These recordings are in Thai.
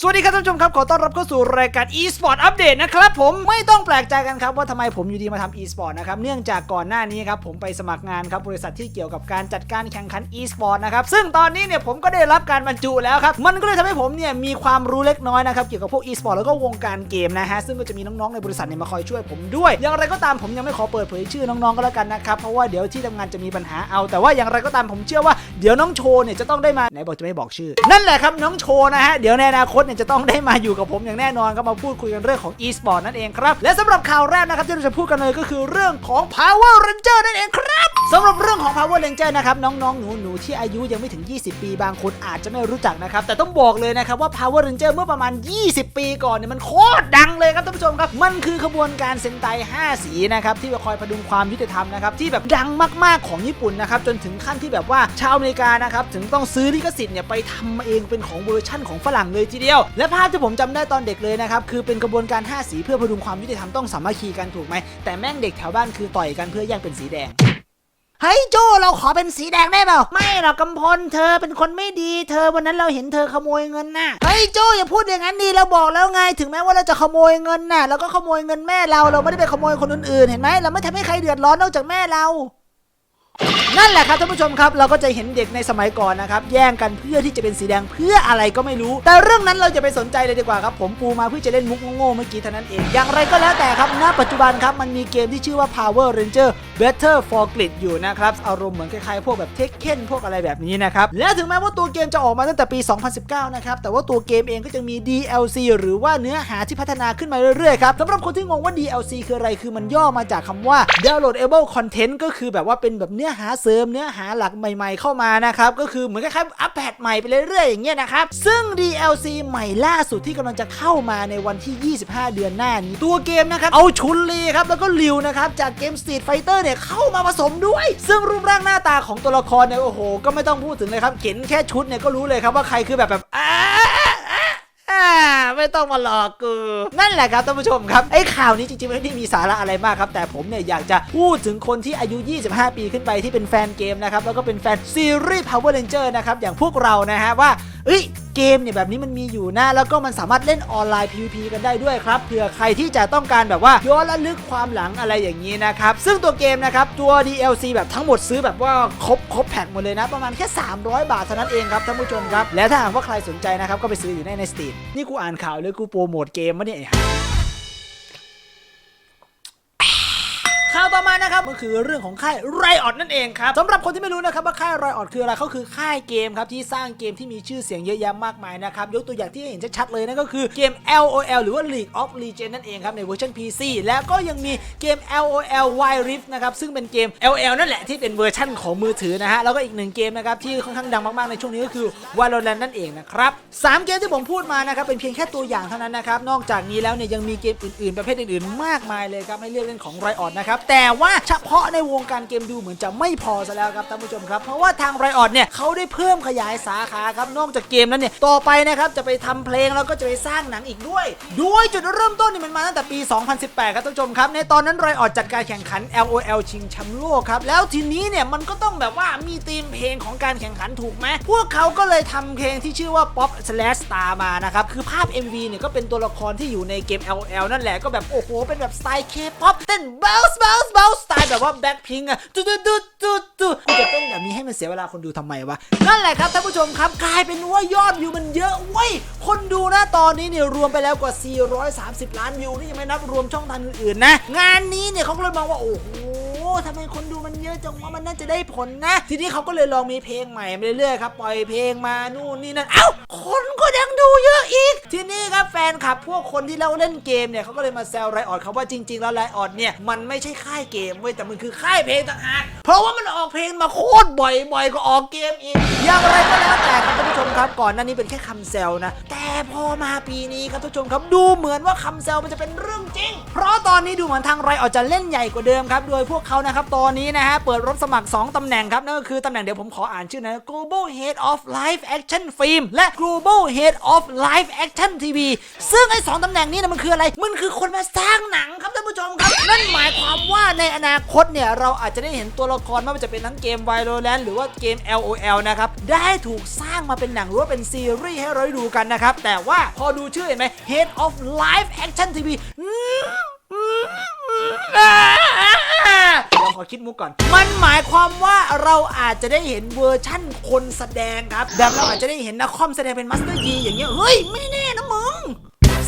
สวัสดีครับท่านผู้ชมครับ ขอต้อนรับเข้าสู่รายการ e-sport update นะครับผมไม่ต้องแปลกใจกันครับ ว่าทำไมผมอยู่ดีมาทำ e-sport นะครับเนื่องจากก่อนหน้านี้ครับผมไปสมัครงานครับบริษัทที่เกี่ยวกับการจัดการแข่งขัน e-sport นะครับซึ่งตอนนี้เนี่ยผมก็ได้รับการบรรจุแล้วครับ มันก็เลยทำให้ผมเนี่ยมีความรู้เล็กน้อยนะครับเกี่ยวกับพวก e-sport แล้วก็วงการเกมนะฮะซึ่งก็จะมีน้องๆในบริษัทเนี่ยมาคอยช่วยผมด้วย อย่างไรก็ตามผมยังไม่ขอเปิดเผยชื่อน้องๆก็แล้วกันนะครับเพราะว่าเดี๋ยวที่ทำงานจะมีปัญหาเอา แต่ว่าอย่างไรก็ตามผมเชื่อว่าเดี๋ยวน้องโชเนี่ยจะต้องได้มาไหนบอกจะไม่บอกชื่อ นั่นแหละครับน้องโชนะฮะเดี๋ยวในอนาคตเนี่ยจะต้องได้มาอยู่กับผมอย่างแน่นอนครับมาพูดคุยกันเรื่องของ e-sport นั่นเองครับ และสำหรับข่าวแรกนะครับที่เราจะพูดกันเลยก็คือเรื่องของ Power Ranger นั่นเองครับสำหรับเรื่องของ Power Ranger นะครับน้องๆหนูๆที่อายุยังไม่ถึง 20 ปี บางคนอาจจะไม่รู้จักนะครับแต่ต้องบอกเลยนะครับว่า Power Ranger เมื่อประมาณ 20 ปีก่อนเนี่ยมันโคตรดังเลยครับท่านผู้ชมครับมันคือขบวนการเซนไต5 สีนะครับที่มาคอยพดุงความยุติธรรมนะครับที่แบบดังมากๆของญี่ปุ่นนะครับจนถึงขั้นที่แบบว่าชาวอเมริกานะครับถึงต้องซื้อลิขสิทธิ์เนี่ยไปทำมาเองเป็นของเวอร์ชั่นของฝรั่งเลยทีเดียวและภาพที่ผมจำได้ตอนเด็กเลยนะครับ คือเป็นกระบวนการ 5 สีเพื่อพดุงความยุติธรรมต้องสามัคคีกันถูกไหม แต่แม่งเด็กแถวบ้านคือต่อยกันเพื่อแย่งเป็นสีแดงเฮ้ยโจเราขอเป็นสีแดงได้เปล่า ไม่หรอกกำพลเธอเป็นคนไม่ดี เธอวันนั้นเราเห็นเธอขโมยเงินน่ะเฮ้ยโจอย่าพูดอย่างนั้นดีเราบอกแล้วไง ถึงแม้ว่าเราจะขโมยเงินน่ะเราก็ขโมยเงินแม่เราเราไม่ได้ไปขโมยคนอื่นๆเห็นไหมเราไม่ทำให้ใครเดือดร้อนนอกจากแม่เรา นั่นแหละครับท่านผู้ชมครับเราก็จะเห็นเด็กในสมัยก่อนนะครับแย่งกันเพื่อที่จะเป็นสีแดงเพื่ออะไรก็ไม่รู้ แต่เรื่องนั้นเราจะไปสนใจเลยดีกว่าครับผมปูมาเพื่อจะเล่นมุกโง่ๆเมื่อกี้เท่านั้นเอง อย่างไรก็แล้วแต่ครับณปัจจุบันครับมันมีเกมที่ชื่อว่า Power Ranger Better for Grid อยู่นะครับอารมณ์เหมือนคล้ายๆพวกแบบเทคเ e นพวกอะไรแบบนี้นะครับและถึงแม้ว่าตัวเกมจะออกมาตั้งแต่ปี 2019 นะครับแต่ว่าตัวเกมเองก็จะมี DLC หรือว่าเนื้อหาที่พัฒนาขึ้นมาเรื่อยๆครับสำหรับคนที่งงว่า DLC คืออะไรคือมันย่อมาจากคำว่า downloadable content ก็คือแบบว่าเป็นแบบเนื้อื้อหาเสริมเนื้อหาหลักใหม่ ๆ เข้ามานะครับก็คือเหมือนคล้ายๆอัปเดตใหม่ไปเรื่อยๆอย่างเงี้ยนะครับซึ่ง DLC ใหม่ล่าสุดที่กำลังจะเข้ามาในวันที่ 25 เดือนหน้านี้ตัวเกมนะครับเอาชุนลีครับแล้วก็ลิวนะครับจากเกม Street Fighter เนี่ยเข้ามาผสมด้วย ซึ่งรูปร่างหน้าตาของตัวละครเนี่ยโอ้โห ก็ไม่ต้องพูดถึงเลยครับเห็นแค่ชุดเนี่ยก็รู้เลยครับว่าใครคือแบบแบบ ไม่ต้องมาหลอกกู นั่นแหละครับท่านผู้ชมครับไอ้ข่าวนี้จริงๆไม่ได้มีสาระอะไรมากครับ แต่ผมเนี่ยอยากจะพูดถึงคนที่อายุ 25 ปีขึ้นไปที่เป็นแฟนเกมนะครับแล้วก็เป็นแฟนซีรีส์ Power Ranger นะครับอย่างพวกเรานะฮะว่าเอ้ย เกมเนี่ยแบบนี้มันมีอยู่นะ แล้วก็มันสามารถเล่นออนไลน์ PVP กันได้ด้วยครับเผื่อใครที่จะต้องการแบบว่าย้อนระลึกความหลังอะไรอย่างนี้นะครับ ซึ่งตัวเกมนะครับตัว DLC แบบทั้งหมดซื้อแบบว่าครบครบแพ็คหมดเลยนะ ประมาณแค่ 300 บาทเท่านั้นเองครับท่านผู้ชมครับ และถ้าหากว่าใครสนใจนะครับก็ไปซื้ออยู่ในในสตรีมนี่กูอ่านข่าวเลยกูโปรโมทเกมมะเนี่ย็คือเรื่องของค่ายไรออดนั่นเองครับสำหรับคนที่ไม่รู้นะครับว่าค่ายไรออดคืออะไรเขาคือค่ายเกมครับที่สร้างเกมที่มีชื่อเสียงเยอะแยะมากมายนะครับยกตัวอย่างที่เห็นชัดๆเลยนั่นก็คือเกม LOL หรือว่า League of Legends นั่นเองครับในเวอร์ชัน PC แล้วก็ยังมีเกม LOL Wild Rift นะครับซึ่งเป็นเกม LL นั่นแหละที่เป็นเวอร์ชันของมือถือนะฮะแล้วก็อีกหนึ่งเกมนะครับที่ค่อนข้างดังมากๆในช่วงนี้ก็คือ Valorant นั่นเองนะครับสามเกมที่ผมพูดมานะครับเป็นเพียงแค่ตัวอย่างเท่านั้นนะครับนอกจากนี้แล้วเนี่ยยังมีเกมอื่นๆ ประเภทอื่นๆ มากมายเลยครับให้เลือกเล่นของไรออดนะครับแต่ว่าเฉพาะในวงการเกมดูเหมือนจะไม่พอซะแล้วครับท่านผู้ชมครับ เพราะว่าทางไรออดเนี่ยเขาได้เพิ่มขยายสาขาครับนอกจากเกมนั้นเนี่ยต่อไปนะครับจะไปทำเพลงแล้วก็จะไปสร้างหนังอีกด้วยด้วยจุดเริ่มต้นนี่มันมาตั้งแต่ปี 2018 ครับท่านผู้ชมครับ ในตอนนั้นไรออดจัดการแข่งขัน LOL ชิงแชมป์โลกครับแล้วทีนี้เนี่ยมันก็ต้องแบบว่ามีธีมเพลงของการแข่งขันถูกไหมพวกเขาก็เลยทำเพลงที่ชื่อว่า Pop Slash Star มานะครับคือภาพ MV เนี่ยก็เป็นตัวละครที่อยู่ในเกม LOL นั่นแหละก็แบบโอ้โหเป็นแบบสไตล์ K-pop เต้น bounce bounce bounce สไตล์แบบว่าแบ็คพิงอะจุดจุดจุดจุดจุดกูจะเต้นแบบนี้ให้มันเสียเวลาคนดูทำไมวะ นั่นแหละครับท่านผู้ชมครับกลายเป็นว่ายอดวิวมันเยอะเว้ย คนดูนะตอนนี้เนี่ยรวมไปแล้วกว่า 430 ล้านวิวนี่ยังไม่นับรวมช่องทางอื่นๆนะ งานนี้เนี่ยเขาก็เลยมองว่าโอ้โห ทำไมคนดูมันเยอะจังว่ามันน่าจะได้ผลนะ ทีนี้เขาก็เลยลองมีเพลงใหม่มาเรื่อยๆครับปล่อยเพลงมานู่นนี่นั่นเอ้า คนก็ยังดูเยอะอีก ทีนี้ครับแฟนคลับพวกคนที่เราเล่นเกมเนี่ยเขาก็เลยมาแซวไรออดเขาว่าจริง ๆ แล้วไรออดเนี่ยมันไม่ใช่ค่ายเกมเว้ยแต่มันคือค่ายเพลงต่างหากเพราะว่ามันออกเพลงมาโคตรบ่อยบ่อยก็ออกเกมอีกอย่างไรก็แล้วแต่ครับท่านผู้ชมครับก่อนหน้านี้เป็นแค่คำแซวนะ แต่พอมาปีนี้ครับท่านผู้ชมครับดูเหมือนว่าคำแซวมันจะเป็นเรื่องจริง เพราะตอนนี้ดูเหมือนทางไรออดจะเล่นใหญ่กว่าเดิมครับโดยพวกเขานะครับตอนนี้นะฮะเปิดรับสมัคร 2ตำแหน่งครับนั่นก็คือตำแหน่งเดี๋ยวผมขออ่านชื่อนะ Global Head of Live Action Film และ Global Head of Live Action ชั่นทีวีซึ่งไอ้สองตำแหน่งนี้นะมันคืออะไร มันคือคนมาสร้างหนังครับท่านผู้ชมครับ นั่นหมายความว่าในอนาคตเนี่ยเราอาจจะได้เห็นตัวละครไม่ว่าจะเป็นทั้งเกม Valorant หรือว่าเกม LOL นะครับได้ถูกสร้างมาเป็นหนังหรือว่าเป็นซีรีส์ให้เราได้ดูกันนะครับแต่ว่าพอดูชื่อเห็นไหม Head of Live Action TV อมอืมอืมอ่าเดี๋ยว ขอคิดมุกก่อน มันหมายความว่าเราอาจจะได้เห็นเวอร์ชั่นคนแสดงครับแบบเราอาจจะได้เห็นนักคอมแสดงเป็นมัสเตอร์ยีอย่างเงี้ยเฮ้ยไม่แน่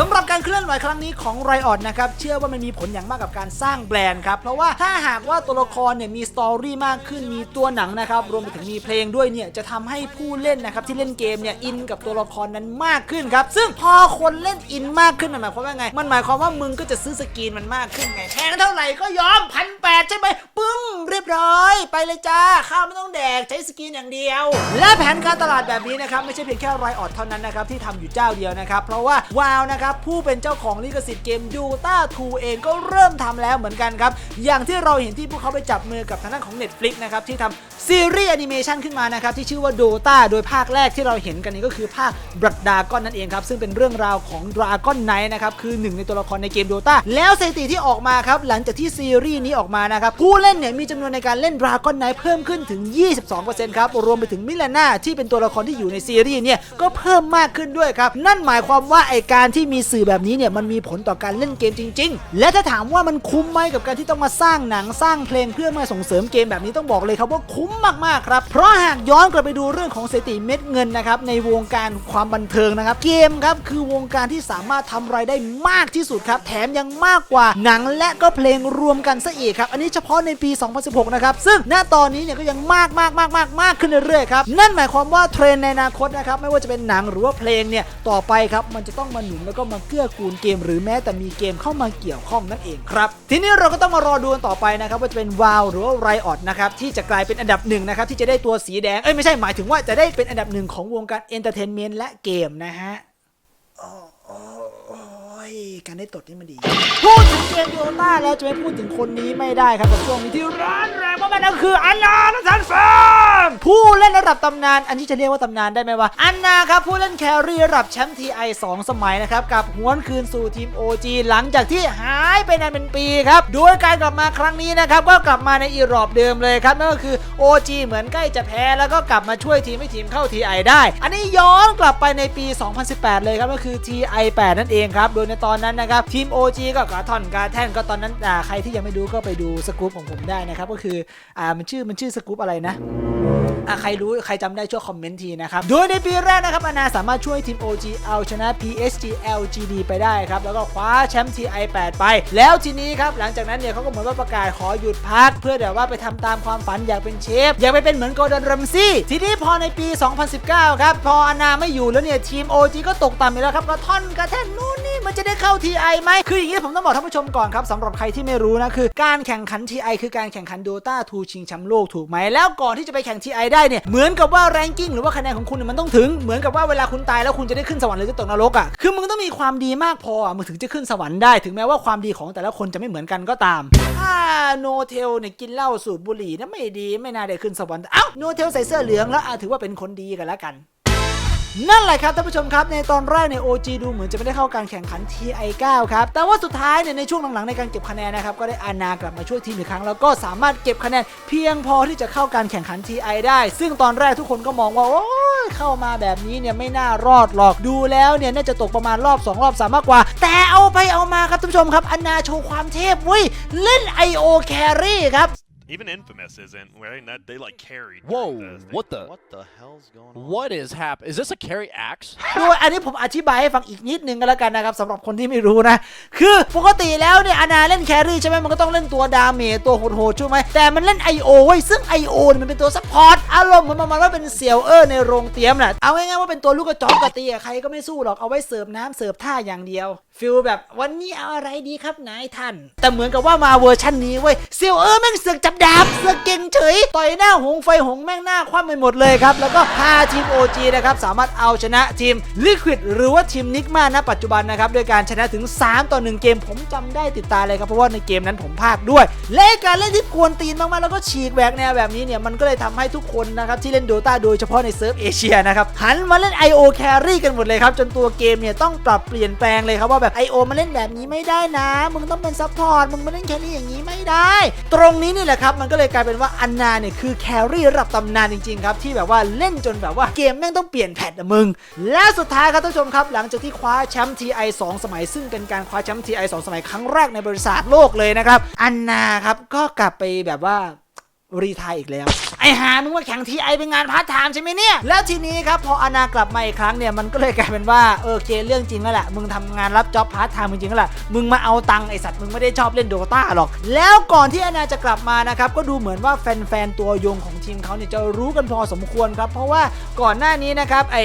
สำหรับการเคลื่อนไหวครั้งนี้ของไรออดนะครับเชื่อว่ามันมีผลอย่างมากกับการสร้างแบรนด์ครับเพราะว่าถ้าหากว่าตัวละครเนี่ยมีสตอรี่มากขึ้นมีตัวหนังนะครับรวมไปถึงมีเพลงด้วยเนี่ยจะทำให้ผู้เล่นนะครับที่เล่นเกมเนี่ยอินกับตัวละครนั้นมากขึ้นครับซึ่งพอคนเล่นอินมากขึ้นมันหมายความว่าไง มันหมายความว่ามึงก็จะซื้อสกรีนมันมากขึ้นไงแพงเท่าไหร่ก็ยอมพันแปดใช่ไหมปึ้งเรียบร้อย ไปเลยจ้าข้าวไม่ต้องแดกใช้สกรีนอย่างเดียว และแผนการตลาดแบบนี้นะครับไม่ใช่เพียงแค่ไรออดเท่านั้นนะครับที่ทำอยู่เจ้าเดียวนะครับเพราะว่าวาวนะครับผู้เป็นเจ้าของลิขสิทธิ์เกม Dota 2เองก็เริ่มทำแล้วเหมือนกันครับอย่างที่เราเห็นที่พวกเขาไปจับมือกับทางด้านของ Netflix นะครับที่ทำซีรีส์แอนิเมชันขึ้นมานะครับที่ชื่อว่า Dota โดยภาคแรกที่เราเห็นกันนี้ก็คือภาคบรัดดากอนนั่นเองครับซึ่งเป็นเรื่องราวของ Dragon Knight นะครับคือหนึ่งในตัวละครในเกม Dota แล้วสถิติที่ออกมาครับหลังจากที่ซีรีส์นี้ออกมานะครับผู้เล่นเนี่ยมีจำนวนในการเล่น Dragon Knight เพิ่มขึ้นถึง 22%ครับรวมไปถึงมิลาน่าที่เป็นตัวละครที่อยู่ในซีรีส์เนี่ยก็เพิ่มมากขึ้นด้วยครับนั่นหมายความว่าไอการที่มีีสื่อแบบนี้เนี่ยมันมีผลต่อการเล่นเกมจริง ๆ และถ้าถามว่ามันคุ้มไหมกับการที่ต้องมาสร้างหนังสร้างเพลงเพื่อมาส่งเสริมเกมแบบนี้ต้องบอกเลยครับว่าคุ้มมากๆครับ เพราะหากย้อนกลับไปดูเรื่องของสถิติเม็ดเงินนะครับในวงการความบันเทิงนะครับเกมครับคือวงการที่สามารถทำรายได้มากที่สุดครับแถมยังมากกว่าหนังและก็เพลงรวมกันซะอีกครับอันนี้เฉพาะในปี 2016 นะครับซึ่งณตอนนี้เนี่ยก็ยังมากมากมากมากมากขึ้นเรื่อยๆครับนั่นหมายความว่าเทรนในอนาคตนะครับไม่ว่าจะเป็นหนังหรือว่าเพลงเนี่ยต่อไปครับมันจะต้องมาหนุนแล้วก็มาเกื้อกูลเกม หรือแม้แต่มีเกมเข้ามาเกี่ยวข้องนั่นเองครับทีนี้เราก็ต้องมารอดูกันต่อไปนะครับว่าจะเป็นวาวหรือว่าไรออดนะครับที่จะกลายเป็นอันดับหนึ่งนะครับที่จะได้ตัวสีแดงเอ้ยไม่ใช่หมายถึงว่าจะได้เป็นอันดับหนึ่งของวงการเอนเตอร์เทนเมนต์และเกมนะฮะโอ้ ย การได้ตดนี่มันดี พูดถึงเกมโยต้าแล้วจะไม่พูดถึงคนนี้ไม่ได้ครับกับช่วงนี้ที่ร้านแรงมากๆนั่นคืออันนาและทันฟาร์มผู้เล่นระดับตำนาน อันนี้จะเรียกว่าตำนานได้ไหมวะ อันนาครับผู้เล่นแครี่ระดับแชมป์ทีไอสองสมัยนะครับกับหวนคืนสู่ทีม OG หลังจากที่หายไปนานเป็นปีครับโดยการกลับมาครั้งนี้นะครับก็กลับมาในอีรอบเดิมเลยครับนั่นก็คือ OG เหมือนใกล้จะแพ้แล้วก็กลับมาช่วยทีมให้ทีมเข้า TI ได้ อันนี้ย้อนกลับไปในปี 2018 เลยครับก็คือ TI 8 นั่นเองครับโดยในตอนนั้นนะครับทีม OG ก็กาทอนกาแท่นก็ตอนนั้นอ่าใครที่ยังไม่ดูก็ไปดูสกู๊ปของผมได้นะครับก็คืออ่ามันชื่อมันชื่อสกู๊ปอะไรนะอะใครรู้ใครจำได้ช่วยคอมเมนต์ทีนะครับ โดยในปีแรกนะครับอานาสามารถช่วยทีม OG เอาชนะ PSG LGD ไปได้ครับ แล้วก็คว้าแชมป์ TI 8 ไป แล้วทีนี้ครับ หลังจากนั้นเนี่ยเขาก็เหมือนว่าประกาศขอหยุดพัก เพื่อเดี๋ยวว่าไปทำตามความฝันอยากเป็นเชฟ อยากไปเป็นเหมือนโกลดอนรัมซี่ ทีนี้พอในปี 2019 ครับ พออานาไม่อยู่แล้วเนี่ยทีม OG ก็ตกต่ำไปแล้วครับกระท่อนกระแท่นนู่นนี่ มันจะได้เข้า TI ไหมคืออย่างนี้ผมต้องบอกท่านผู้ชมก่อนครับสำหรับใครที่ไม่รู้นะคือการแข่งขัน TI คือการแข่งขัน Dota 2ชิงแชมป์โลกถูกไหมแล้วก่อนที่จะไปแข่ง TI ได้เนี่ยเหมือนกับว่าแรงกิ้งหรือว่าคะแนนของคุณเนี่ยมันต้องถึงเหมือนกับว่าเวลาคุณตายแล้วคุณจะได้ขึ้นสวรรค์หรือจะตกนรกอะคือมึงต้องมีความดีมากพออะมึงถึงจะขึ้นสวรรค์ได้ ถึงแม้ว่าความดีของแต่ละคนจะไม่เหมือนกันก็ตามถ้าโนเทลเนี่ยกินเหล้าสูบบุหรี่นะไม่ดีไม่น่าได้ขึ้นสวรรค์เอ้าโนเทลใส่เสื้อเหลืองแล้วถือว่าเป็นคนดีกันแล้วกัน นั่นแหละครับท่านผู้ชมครับในตอนแรกใน OG ดูเหมือนจะไม่ได้เข้าการแข่งขัน TI 9 ครับ แต่ว่าสุดท้ายเนี่ยในช่วงหลังๆในการเก็บคะแนนนะครับก็ได้อานากลับมาช่วยทีมอีกครั้ง แล้วก็สามารถเก็บคะแนนเพียงพอที่จะเข้าการแข่งขัน TI ได้ ซึ่งตอนแรกทุกคนก็มองว่าโอ้ยเข้ามาแบบนี้เนี่ยไม่น่ารอดหรอกดูแล้วเนี่ยน่าจะตกประมาณรอบ 2 รอบ3มากกว่า แต่เอาไปเอามาครับท่านผู้ชมครับอานาโชว์ความเทพเว้ยเล่น IO Carry ครับ Even Infamous isn't right. That they like carried. Whoa, during the thing. what the? What the hell's going on? What is hap? Is this a carry axe? โดยอันนี้ผมอธิบายให้ฟังอีกนิดนึงก็แล้วกันนะครับสำหรับคนที่ไม่รู้นะ คือปกติแล้วเนี่ยอานาเล่นแครี่ใช่ไหมมันก็ต้องเล่นตัวดาเมจตัวโหดๆใช่ไหมแต่มันเล่น I.O. เว้ยซึ่ง I.O. เนี่ยมันเป็นตัวซัพพอร์ตอารมณ์เหมือนประมาณว่าเป็นเซียวเออร์ในโรงเตรียมแหละเอาง่ายๆว่าเป็นตัวลูกกระจอกกระตีอะใครก็ไม่สู้หรอกเอาไว้เสิร์ฟน้ำเสิร์ฟท่าอย่างเดียว ฟิลแบบวันนี้เอาอะไรดีครับนายท่าน แต่เหมือนกับว่ามาเวอร์ชันนี้เว้ยเซียวเออแม่งเสือกจับดับเสือเก่งเฉย ต่อยหน้าหงไฟหงแม่งหน้าคว่ำไปหมดเลยครับ แล้วก็พาทีม OG นะครับ สามารถเอาชนะทีม Liquid หรือว่าทีมนิกมาณปัจจุบันนะครับ ด้วยการชนะถึง 3 ต่อ 1 เกมผมจำได้ติดตาเลยครับ เพราะว่าในเกมนั้นผมพากด้วย และการเล่นที่กวนตีนมากๆแล้วก็ฉีกแหวกแนวแบบนี้เนี่ยมันก็เลยทำให้ทุกคนนะครับที่เล่นโดตาโดยเฉพาะในเซิร์ฟเอเชียนะครับหันมาเล่น IO Carry กันหมดเลยครับจนตัวเกมเนี่ยต้องปรับเปลี่ยนแปลงเลยครับว่าแบบ IO มาเล่นแบบนี้ไม่ได้นะ มึงต้องเป็นซัพพอร์ตมึงมาเล่นแค่นี้อย่างนี้ไม่ได้ ตรงนี้นี่แหละครับมันก็เลยกลายเป็นว่าอันนาเนี่ยคือแครี่ระดับตำนานจริงๆครับที่แบบว่าเล่นจนแบบว่าเกมแม่งต้องเปลี่ยนแพทนะมึง และสุดท้ายครับท่านผู้ชมครับ หลังจากที่คว้าแชมป์ TI 2 สมัย ซึ่งเป็นการคว้าแชมป์ TI 2 สมัยครั้งแรกในบริษัทโลกเลยนะครับอันนาครับก็กลับไปแบบว่ารีไทายอีกแล้ว หา มึงว่าแข่งทีไอเป็นงานพาร์ทไทม์ใช่ไหมเนี่ย แล้วทีนี้ครับพออนากลับมาอีกครั้งเนี่ยมันก็เลยกลายเป็นว่าเออเคเรื่องจริงแล้วแหละมึงทำงานรับจ็อบพาร์ทไทม์จริงๆแล้วแหละมึงมาเอาตังค์ไอสัตว์มึงไม่ได้ชอบเล่นโดตาหรอก แล้วก่อนที่อนาจะกลับมานะครับก็ดูเหมือนว่าแฟนๆตัวยงของทีมเขาเนี่ยจะรู้กันพอสมควรครับ เพราะว่าก่อนหน้านี้นะครับไอ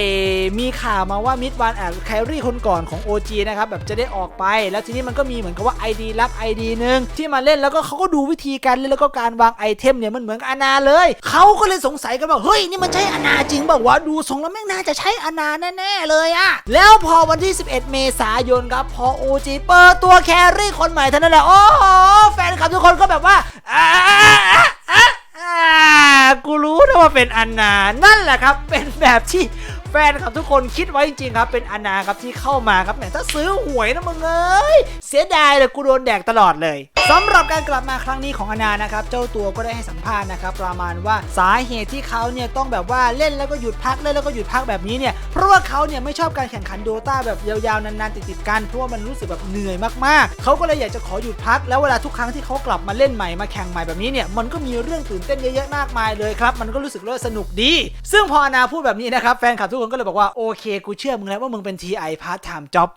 มีข่าวมาว่ามิดวานแอดแครี่คนก่อนของ OG นะครับแบบจะได้ออกไป แล้วทีนี้มันก็มีเหมือนกับว่า ID ลับ ID หนึ่งที่มาเล่นแล้วก็เขาก็ดูวิธีการเล่นแล้วก็การวางไอเทมเนี่ยมันเหมือนกับอนาเลยเขาก็เลยสงสัยกันว่าเฮ้ยนี่มันใช่อนาจริงบอกว่าดูทรงแล้วแม่งน่าจะใช่อนาแน่ๆเลยอะแล้วพอวันที่ 11 เมษายนครับพอโอจีเปิดตัวแครี่คนใหม่เท่านั้นแหละโอ้โหแฟนคลับทุกคนก็แบบว่าอ่าอ่าอ่าอ่ากูรู้นะว่าเป็นอนา นั่นแหละครับ เป็นแบบที่ แฟนครับทุกคนคิดไว้จริงๆครับ เป็นอนาครับที่เข้ามาครับแหมถ้าซื้อหวยนะมึงเอ้ยเสียดายเลยกูโดนแดกตลอดเลยสำหรับการกลับมาครั้งนี้ของอนานะครับเจ้าตัวก็ได้ให้สัมภาษณ์นะครับประมาณว่าสาเหตุที่เขาเนี่ยต้องแบบว่าเล่นแล้วก็หยุดพักเล่นแล้วก็หยุดพักแบบนี้เนี่ยเพราะว่าเขาเนี่ยไม่ชอบการแข่งขันโดตาแบบยาวๆนานๆติดๆกันเพราะว่ามันรู้สึกแบบเหนื่อยมากๆเขาก็เลยอยากจะขอหยุดพัก แล้วเวลาทุกครั้งที่เขากลับมาเล่นใหม่มาแข่งใหม่แบบนี้เนี่ยมันก็มีเรื่องตื่นเต้นเยอะๆมากมายเลยครับมันก็รู้สึกว่าสนุกดี ซึ่งพออนาพูดแบบนี้นะครับแฟนคลับทุกคนก็เลยบอกว่าโอเคกูเชื่อมึงแล้วว่ามึงเป็น TI part time job